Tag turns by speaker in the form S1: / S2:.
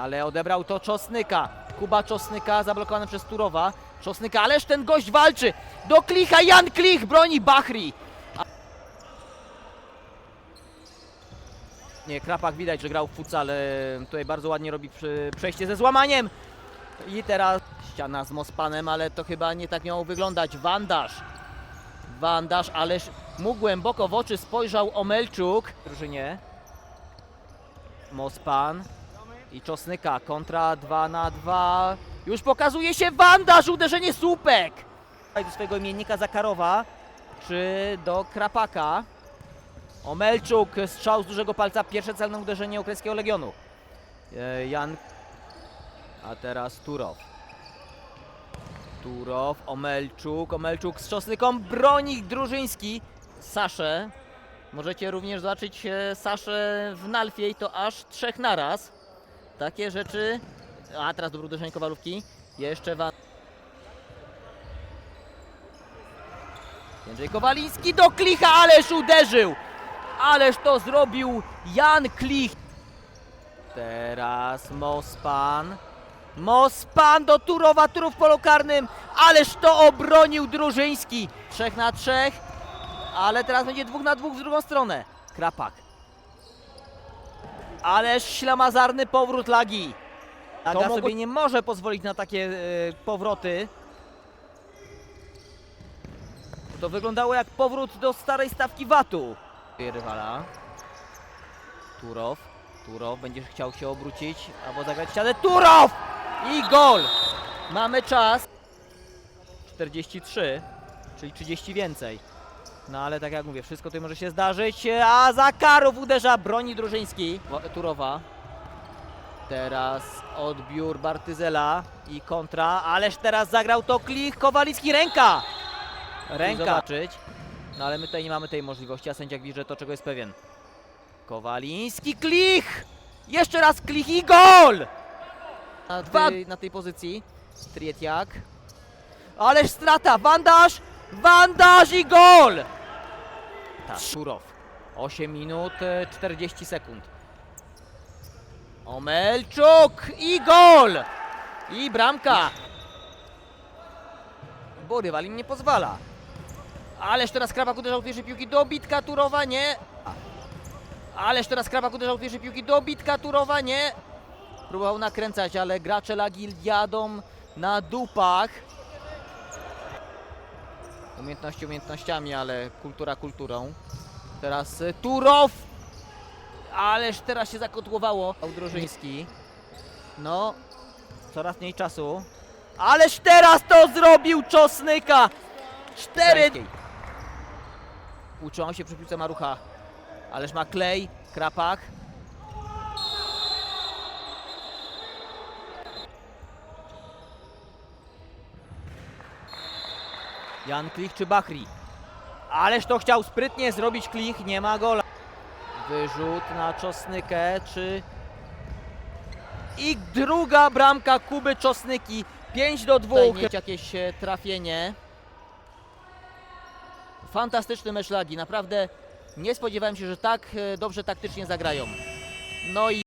S1: Ale odebrał to Czosnyka. Kuba Czosnyka zablokowany przez Turowa. Czosnyka, ależ ten gość walczy. Do Klicha, Jan Klich broni Bachri. A- Nie, Krapak widać, że grał w futsal. e, Tutaj bardzo ładnie robi przejście ze złamaniem. I teraz ściana z Mospanem, ale to chyba nie tak miało wyglądać. Wandasz. Wandasz, ależ mu głęboko w oczy spojrzał Omelczuk. Drużynie. Mospan i Czosnyka kontra 2 na 2. Już pokazuje się Wandasz, uderzenie słupek. Do swojego imiennika Zakarowa czy do Krapaka. Omelczuk, strzał z dużego palca, pierwsze celne uderzenie ukraińskiego Legionu. E, Jan, a teraz Turow. Turow, Omelczuk, Omelczuk z Czosnyką, broni Drużyński. Saszę, możecie również zobaczyć e, Saszę w Nalfie i to aż trzech naraz. Takie rzeczy, a teraz dobre uderzenie Kowalówki, jeszcze Van... Jędrzej Kowaliński do Klicha, ależ uderzył! Ależ to zrobił Jan Klich. Teraz Mospan. Mospan do Turowa, Turów w polu karnym, ależ to obronił Drużyński. Trzech na trzech, ale teraz będzie dwóch na dwóch w drugą stronę. Krapak. Ależ ślamazarny powrót Lagi. Laga sobie nie może pozwolić na takie e, powroty. To wyglądało jak powrót do starej stawki watu. Rywala. Turow. Turow będzie chciał się obrócić albo zagrać ścianę. Turow! I gol! Mamy czas. 43, czyli 30 więcej. No ale tak jak mówię, wszystko tutaj może się zdarzyć. A Zakarow uderza broni drużyński. Turowa. Teraz odbiór Bartyzela i kontra, ależ teraz zagrał to Klich, Kowalicki, ręka! Ręka. Zobaczyć. No ale my tutaj nie mamy tej możliwości, a sędzia widzi, że to czego jest pewien. Kowaliński, Klich! Jeszcze raz Klich i gol! Na,
S2: Dwa-
S1: tej, na tej pozycji. Strietiak. Ależ strata, bandaż! Bandaż i gol! Tak, Turow. 8 minut e, 40 sekund. Omelczuk i gol! I bramka! Bo rywal im nie pozwala. Ależ teraz Krabak uderzał w pierwszej piłki do bitka Turowa, nie. Ależ teraz Krabak uderzał w pierwszej piłki do bitka Turowa, nie. Próbował nakręcać, ale gracze Lagi jadą na dupach. Umiejętności umiejętnościami, ale kultura kulturą. Teraz y, Turow! Ależ teraz się zakotłowało. Audrożyński. No, coraz mniej czasu. Ależ teraz to zrobił Czosnyka! Cztery! Uczyłam się przy piłce Marucha. Ależ ma klej, krapak. Jan Klich czy Bachri? Ależ to chciał sprytnie zrobić Klich, nie ma gola. Wyrzut na Czosnykę, czy... I druga bramka Kuby Czosnyki. 5 do 2. Mieć jakieś e, trafienie. Fantastyczny mecz Lagi. Naprawdę nie spodziewałem się, że tak e, dobrze taktycznie zagrają. No i